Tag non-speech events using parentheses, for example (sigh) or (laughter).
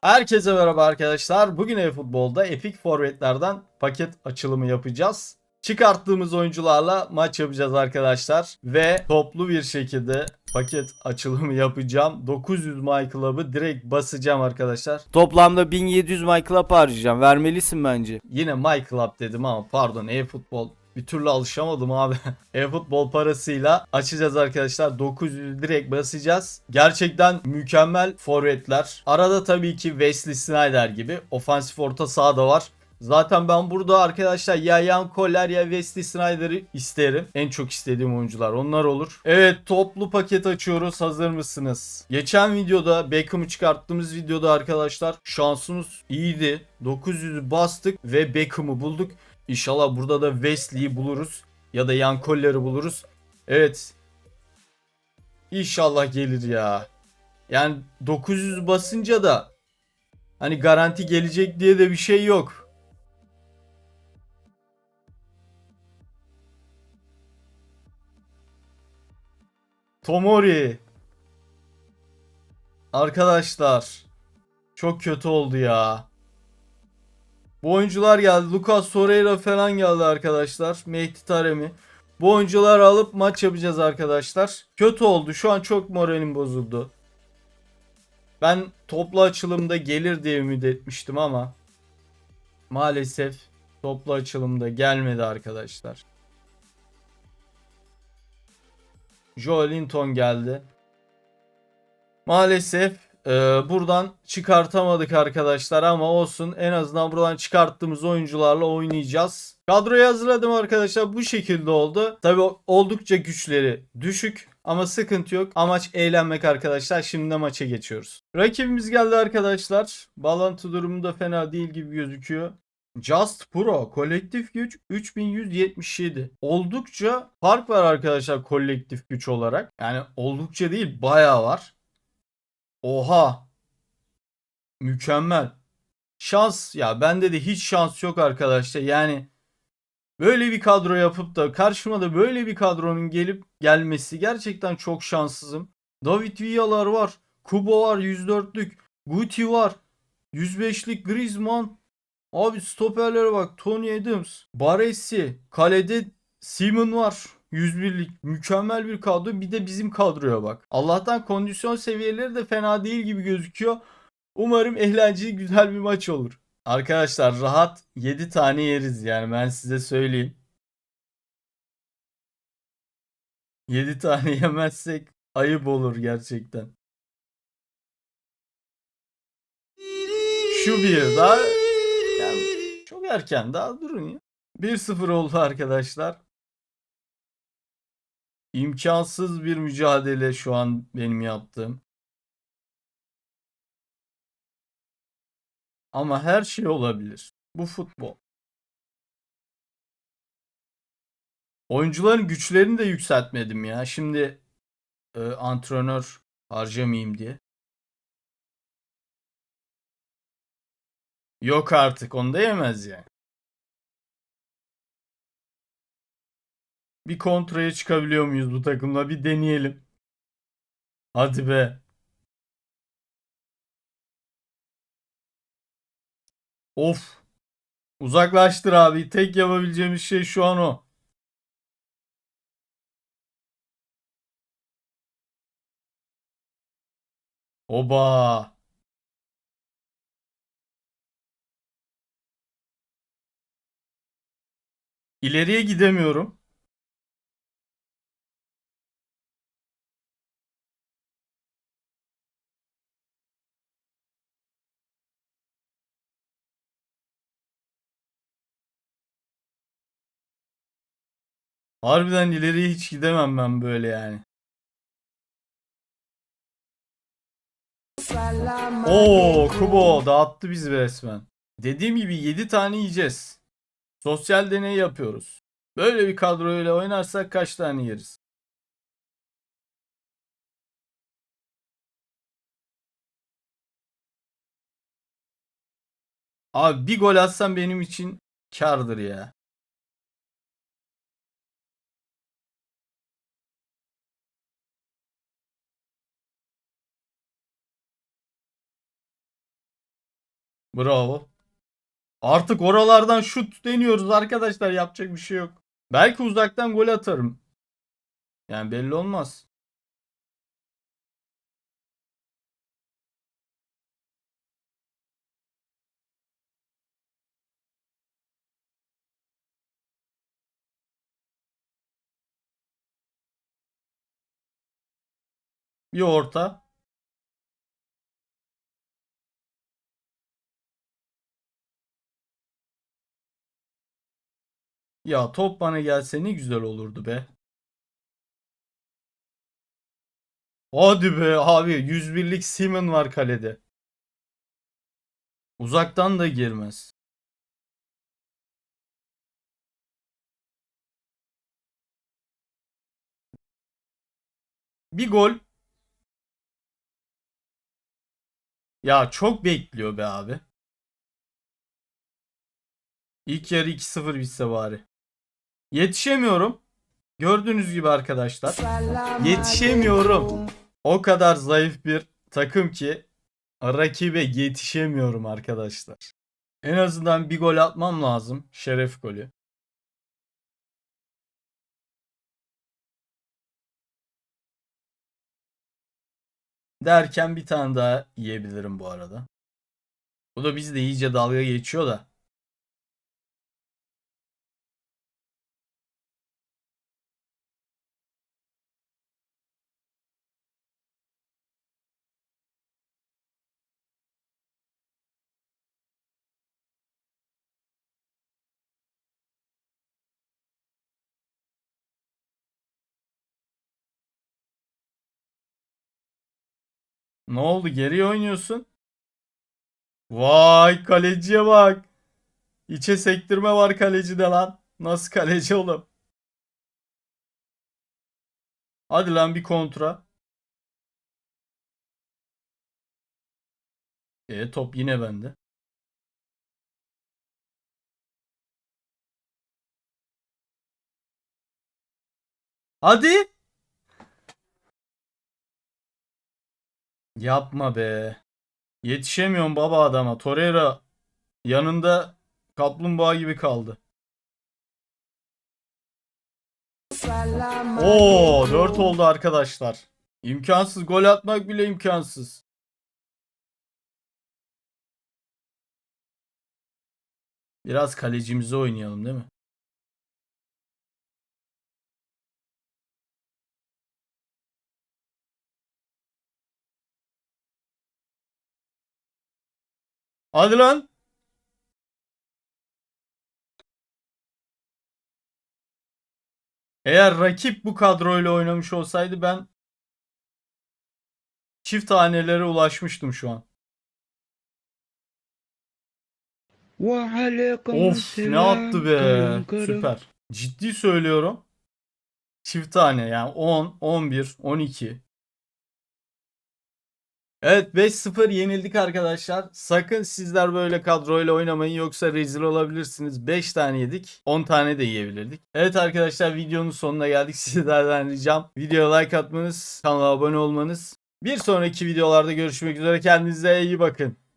Herkese merhaba arkadaşlar. Bugün e-futbolda Epic Forvetlerden paket açılımı yapacağız. Çıkarttığımız oyuncularla maç yapacağız arkadaşlar. Ve toplu bir şekilde paket açılımı yapacağım. 900 My Club'ı direkt basacağım arkadaşlar. Toplamda 1700 My Club harcayacağım. Vermelisin bence. Yine My Club dedim ama pardon e-futbol bir türlü alışamadım abi. (laughs) e-futbol parasıyla açacağız arkadaşlar. 900 direkt basacağız. Gerçekten mükemmel forvetler. Arada tabii ki Wesley Snyder gibi ofansif orta saha da var. Zaten ben burada arkadaşlar ya Yan Koller ya Wesley Snyder'ı isterim. En çok istediğim oyuncular onlar olur. Evet toplu paket açıyoruz. Hazır mısınız? Geçen videoda Beckham'ı çıkarttığımız videoda arkadaşlar şansımız iyiydi. 900'ü bastık ve Beckham'ı bulduk. İnşallah burada da Wesley'i buluruz. Ya da Yan Koller'i buluruz. Evet. İnşallah gelir ya. Yani 900 basınca da hani garanti gelecek diye de bir şey yok. Tomori. Arkadaşlar. Çok kötü oldu ya. Bu oyuncular geldi. Lucas Torreira falan geldi arkadaşlar. Mehdi Taremi. Bu oyuncuları alıp maç yapacağız arkadaşlar. Kötü oldu. Şu an çok moralim bozuldu. Ben toplu açılımda gelir diye ümit etmiştim ama maalesef toplu açılımda gelmedi arkadaşlar. Joe Linton geldi. Maalesef e, buradan çıkartamadık arkadaşlar ama olsun en azından buradan çıkarttığımız oyuncularla oynayacağız. Kadroyu hazırladım arkadaşlar bu şekilde oldu. Tabi oldukça güçleri düşük ama sıkıntı yok. Amaç eğlenmek arkadaşlar. Şimdi de maça geçiyoruz. Rakibimiz geldi arkadaşlar. Bağlantı durumu da fena değil gibi gözüküyor. Just Pro kolektif güç 3177. Oldukça fark var arkadaşlar kolektif güç olarak. Yani oldukça değil bayağı var. Oha. Mükemmel. Şans ya bende de hiç şans yok arkadaşlar. Yani böyle bir kadro yapıp da karşıma da böyle bir kadronun gelip gelmesi gerçekten çok şanssızım. David Villa'lar var. Kubo var 104'lük. Guti var. 105'lik Griezmann. Abi stoperlere bak. Tony Adams. Baresi. Kalede Simon var. 101'lik mükemmel bir kadro. Bir de bizim kadroya bak. Allah'tan kondisyon seviyeleri de fena değil gibi gözüküyor. Umarım eğlenceli güzel bir maç olur. Arkadaşlar rahat 7 tane yeriz yani ben size söyleyeyim. 7 tane (laughs) yemezsek ayıp olur gerçekten. Şu bir daha yani çok erken daha durun ya. 1-0 oldu arkadaşlar. İmkansız bir mücadele şu an benim yaptığım. Ama her şey olabilir. Bu futbol. Oyuncuların güçlerini de yükseltmedim ya. Şimdi e, antrenör harcamayayım diye. Yok artık onu da yemez yani. Bir kontraya çıkabiliyor muyuz bu takımla? Bir deneyelim. Hadi be. Of. Uzaklaştır abi. Tek yapabileceğimiz şey şu an o. Oba. İleriye gidemiyorum. Harbiden ileriye hiç gidemem ben böyle yani. Oo, Kubo dağıttı bizi resmen. Dediğim gibi 7 tane yiyeceğiz. Sosyal deney yapıyoruz. Böyle bir kadroyla oynarsak kaç tane yeriz? Abi bir gol atsam benim için kardır ya. Bravo. Artık oralardan şut deniyoruz arkadaşlar. Yapacak bir şey yok. Belki uzaktan gol atarım. Yani belli olmaz. Bir orta. Ya top bana gelse ne güzel olurdu be. Hadi be abi 101'lik Simon var kalede. Uzaktan da girmez. Bir gol. Ya çok bekliyor be abi. İlk yarı 2-0 bitse bari. Yetişemiyorum. Gördüğünüz gibi arkadaşlar. Yetişemiyorum. O kadar zayıf bir takım ki rakibe yetişemiyorum arkadaşlar. En azından bir gol atmam lazım. Şeref golü. Derken bir tane daha yiyebilirim bu arada. Bu da bizde iyice dalga geçiyor da. Ne oldu? Geriye oynuyorsun. Vay kaleciye bak. İçe sektirme var kalecide lan. Nasıl kaleci oğlum? Hadi lan bir kontra. E top yine bende. Hadi. Yapma be. Yetişemiyorum baba adama. Torreira yanında kaplumbağa gibi kaldı. Oo 4 oldu arkadaşlar. İmkansız gol atmak bile imkansız. Biraz kalecimize oynayalım değil mi? Hadi lan. Eğer rakip bu kadroyla oynamış olsaydı ben çift hanelere ulaşmıştım şu an. Of ne attı be. Süper. Ciddi söylüyorum. Çift tane yani 10, 11, 12. Evet 5-0 yenildik arkadaşlar. Sakın sizler böyle kadroyla oynamayın yoksa rezil olabilirsiniz. 5 tane yedik. 10 tane de yiyebilirdik. Evet arkadaşlar videonun sonuna geldik. (laughs) Sizlerden ricam videoya like atmanız, kanala abone olmanız. Bir sonraki videolarda görüşmek üzere. Kendinize iyi bakın.